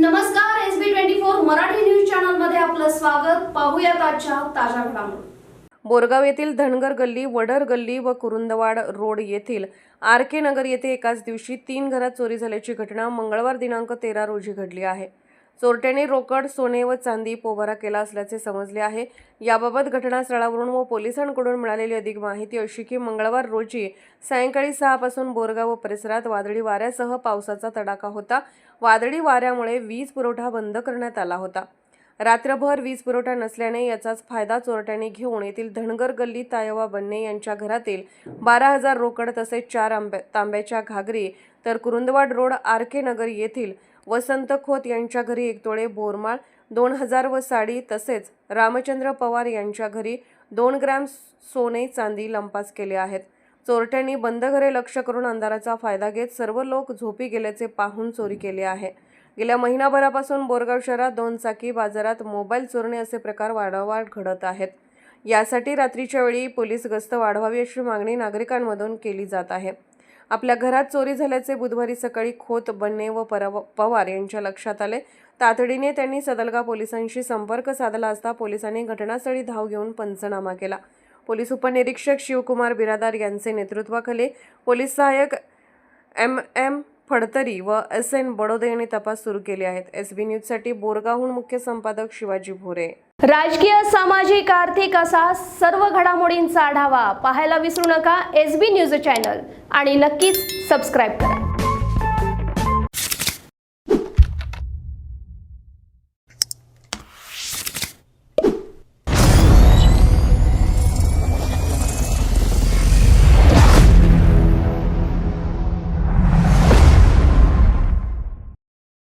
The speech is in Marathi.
नमस्कार S B twenty four Marathi news चॅनलमध्ये आपलं स्वागत. पाहूयात आजच्या ताज्या घडामोडी. बोरगाव येथील धनगर गल्ली वडर गल्ली व कुरुंदवाड रोड येथील आर के नगर येथे एकाच दिवशी तीन घरात चोरी झाल्याची घटना मंगळवार दिनांक तेरा रोजी घडली आहे. चोरट्याने रोकड सोने व चांदी पोबारा केला असल्याचे समजले आहे. याबाबत घटनास्थळावरून व पोलिसांकडून मिळालेली अधिक माहिती अशी की मंगळवार रोजी सायंकाळी सहापासून बोरगाव व परिसरात वादळी वाऱ्यासह पावसाचा तडाखा होता. वादळी वाऱ्यामुळे वीज पुरवठा बंद करण्यात आला होता. रात्रभर वीज पुरवठा नसल्याने याचाच फायदा चोरट्यांनी घेऊन येथील धनगर गल्ली तायवा बन्ने यांच्या घरातील बारा हजार रोकड तसेच चार आंब्या तांब्याच्या घागरी तर Kurundwad road R K Nagar येथील वसंत खोत यांच्या घरी एक तोळे बोरमाळ दोन हजार व साडी तसेच रामचंद्र पवार यांच्या घरी दोन ग्रॅम सोने चांदी लंपास केले आहेत. चोरट्यांनी बंद घरे लक्ष करून अंधाराचा फायदा घेत सर्व लोक झोपी गेल्याचे पाहून चोरी केली आहे. गेल्या महिनाभरापासून बोरगाव शहरात दोन चाकी बाजारात मोबाईल चोरणे असे प्रकार वारंवार घडत आहेत. यासाठी रात्रीच्या वेळी पोलीस गस्त वाढवावी अशी मागणी नागरिकांमधून केली जात आहे. आपल्या घरात चोरी झाल्याचे बुधवारी सकाळी खोत बन्ने व परव पवार यांच्या लक्षात आले. तातडीने त्यांनी सदलगा पोलिसांशी संपर्क साधला असता पोलिसांनी घटनास्थळी धाव घेऊन पंचनामा केला. पोलीस उपनिरीक्षक शिवकुमार बिरादार यांचे नेतृत्वाखाली पोलीस सहाय्यक एम एम फडतरी व एस एन बडोदे यांनी तपास सुरू केले आहेत. एस बी न्यूजसाठी बोरगावहून मुख्य संपादक शिवाजी भोरे. राजकीय सामाजिक आर्थिक असा सर्व घडामोडींचा आढावा पाहायला विसरू नका एस बी न्यूज चॅनल आणि नक्कीच सबस्क्राईब करा.